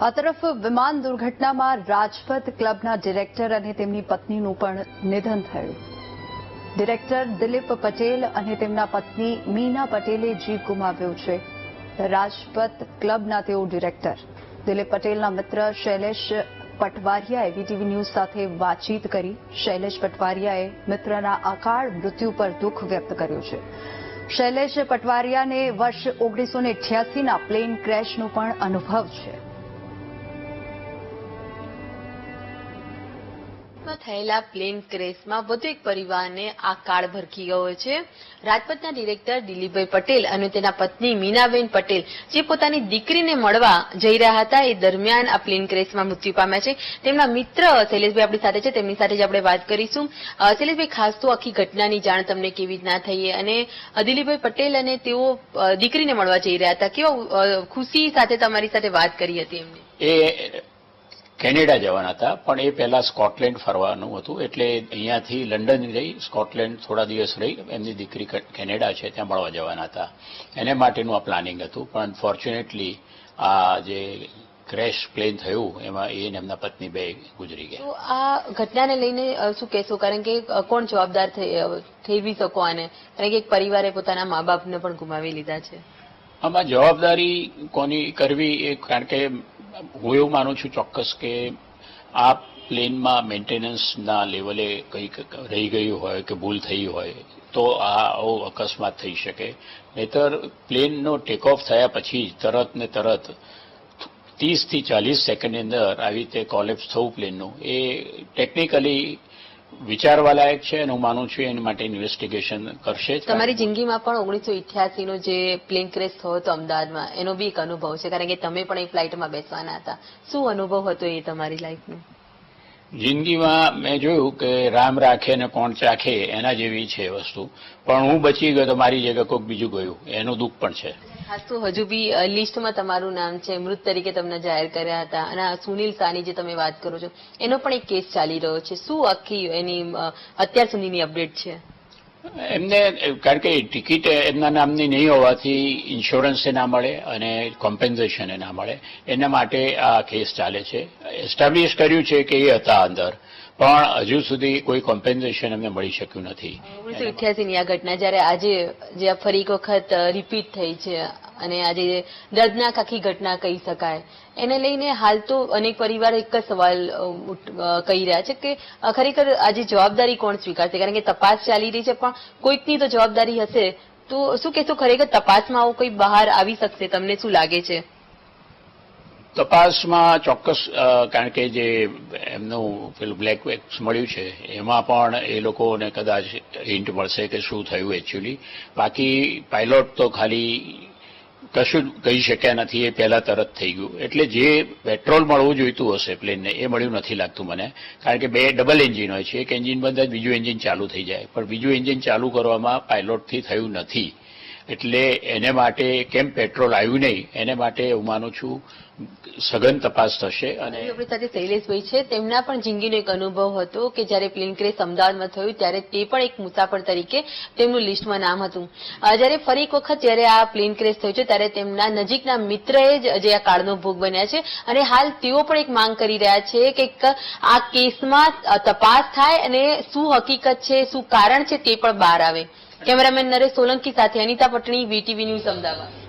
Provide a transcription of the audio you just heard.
આ તરફ વિમાન દુર્ઘટનામાં રાજપથ ક્લબના ડિરેક્ટર અને તેમની પત્નીનું પણ નિધન થયું. ડિરેક્ટર દિલીપ પટેલ અને તેમના પત્ની મીના પટેલે જીવ ગુમાવ્યો છે. રાજપથ ક્લબના તેઓ ડિરેક્ટર. દિલીપ પટેલના મિત્ર શૈલેષ પટવારિયાએ વીટીવી ન્યૂઝ સાથે વાતચીત કરી. શૈલેષ પટવારિયાએ મિત્રના અકાળ મૃત્યુ પર દુઃખ વ્યક્ત કર્યું છે. શૈલેષ પટવારિયાને વર્ષ ઓગણીસો અઠ્યાસીના પ્લેન ક્રેશનો પણ અનુભવ છે. માં થયેલા પ્લેન ક્રેશમાં વધુ એક પરિવારને આ કાળ ભરખી ગયો છે. રાજપથના ડિરેક્ટર દિલીપભાઈ પટેલ અને તેના પત્ની મીનાબેન પટેલ, જે પોતાની દીકરીને મળવા જઈ રહ્યા હતા, એ દરમિયાન આ પ્લેન ક્રેશમાં મૃત્યુ પામ્યા છે. તેમના મિત્ર શૈલેષભાઈ આપણી સાથે છે. તેમની સાથે જ આપણે વાત કરીશું. શૈલેષભાઈ, ખાસ તો આખી ઘટનાની જાણ તમને કેવી રીતના થઈ અને દિલીપભાઈ પટેલ અને તેઓ દીકરીને મળવા જઈ રહ્યા હતા. કેવો ખુશી સાથે તમારી સાથે વાત કરી હતી એમની? કેનેડા જવાના હતા પણ એ પહેલા સ્કોટલેન્ડ ફરવાનું હતું. એટલે અહીંયાથી લંડન જઈ સ્કોટલેન્ડ થોડા દિવસ રહી. એમની દીકરી કેનેડા છે ત્યાં મળવા જવાના હતા. એને માટેનું આ પ્લાનિંગ હતું. પણ ફોર્ચ્યુનેટલી આ જે ક્રેશ પ્લેન થયું એમાં એ એમના પત્ની બે ગુજરી ગયા. આ ઘટનાને લઈને શું કહેશો? કારણ કે કોણ જવાબદાર થઈ શકો આને? કારણ કે એક પરિવારે પોતાના મા બાપને પણ ગુમાવી લીધા છે. આમાં જવાબદારી કોની કરવી એ કારણ કે હું એવું માનું છું ચોક્કસ કે આ પ્લેનમાં મેન્ટેનન્સના લેવલે કંઈક રહી ગયું હોય કે ભૂલ થઈ હોય, તો આ આવો અકસ્માત થઈ શકે. નહીતર પ્લેનનો ટેક ઓફ થયા પછી તરત ને તરત ત્રીસથી ચાલીસ સેકન્ડની અંદર આવી રીતે કોલેપ્સ થવું પ્લેનનું. એ ટેકનિકલી વિચારવા લાયક છે અને હું માનું છું એની માટે ઇન્વેસ્ટિગેશન કરશે તમારી જિંદગીમાં પણ ઓગણીસો ઇઠ્યાસી નો જે પ્લેન ક્રેશ થયો હતો અમદાવાદમાં, એનો બી એક અનુભવ છે. કારણ કે તમે પણ એ ફ્લાઇટમાં બેસવાના હતા. શું અનુભવ હતો એ તમારી લાઈફનો જિંદગીમાં મેં જોયું કે રામ રાખે ને કોણ ચાખે એના જેવી છે વસ્તુ. પણ હું બચી ગયો તો મારી જગ્યા કોઈક બીજું ગયું. એનું દુઃખ પણ છે. હાસ્તુ હજુ બી લિસ્ટમાં તમારું નામ છે. મૃત તરીકે તમને જાહેર કર્યા હતા. અને સુનિલ સાની જે તમે વાત કરો છો, એનો પણ એક કેસ ચાલી રહ્યો છે. શું આખી એની અત્યાર સુધીની અપડેટ છે? એમને, કારણ કે ટિકિટ એમના નામની નહીં હોવાથી ઇન્સ્યોરન્સ ના મળે અને કોમ્પેન્સેશન ના મળે. એના માટે આ કેસ ચાલે છે. એસ્ટાબ્લિશ કર્યું છે કે એ હતા અંદર, પણ હજુ સુધી કોઈ કોમ્પેન્સેશન એમને મળી શક્યું નથી. ઓગણીસો ની આ ઘટના જ્યારે આજે, જે ફરી એક વખત રિપીટ થઈ છે અને આજે દર્દનાક આખી ઘટના કહી શકાય. એને લઈને હાલ તો અનેક પરિવાર એક જ સવાલ કહી રહ્યા છે કે ખરેખર આજે જવાબદારી કોણ સ્વીકારશે? કારણ કે તપાસ ચાલી રહી છે, પણ કોઈકની તો જવાબદારી હશે. તો શું કહેશો, ખરેખર તપાસમાં આવું કોઈ બહાર આવી શકશે? તમને શું લાગે છે? તપાસમાં ચોક્કસ કારણ કે જે એમનું પેલું બ્લેક વેક્સ મળ્યું છે, એમાં પણ એ લોકોને કદાચ હિન્ટ મળશે કે શું થયું એકચ્યુઅલી બાકી પાયલોટ તો ખાલી કશું કહી શક્યા નથી, એ પહેલા તરત થઈ ગયું. એટલે જે પેટ્રોલ મળવું જોઈતું હશે પ્લેનને, એ મળ્યું નથી લાગતું મને. કારણ કે બે ડબલ એન્જિન હોય છે. એક એન્જિન બંધ જ બીજું એન્જિન ચાલુ થઈ જાય. પણ બીજું એન્જિન ચાલુ કરવામાં પાયલોટથી થયું નથી. એટલે એને માટે કેમ પેટ્રોલ આવ્યું નહીં, એને માટે હું માનું છું સઘન તપાસ થશે અને આપણી સાથે શૈલેષભાઈ છે. તેમના પણ જિંદગીનો એક અનુભવ હતો કે જ્યારે પ્લેન ક્રેશ અમદાવાદમાં થયું ત્યારે તે પણ એક મુસાફર તરીકે તેમનું લિસ્ટમાં નામ હતું. જયારે ફરી એક વખત જ્યારે આ પ્લેન ક્રેશ થયું છે ત્યારે તેમના નજીકના મિત્રએ જ જે આ કાળનો ભોગ બન્યા છે અને હાલ તેઓ પણ એક માંગ કરી રહ્યા છે કે આ કેસમાં તપાસ થાય અને શું હકીકત છે, શું કારણ છે તે પણ બહાર આવે. કેમેરામેન નરેશ સોલંકી સાથે અનિતા પટણી વીટીવી ન્યૂઝ અમદાવાદ.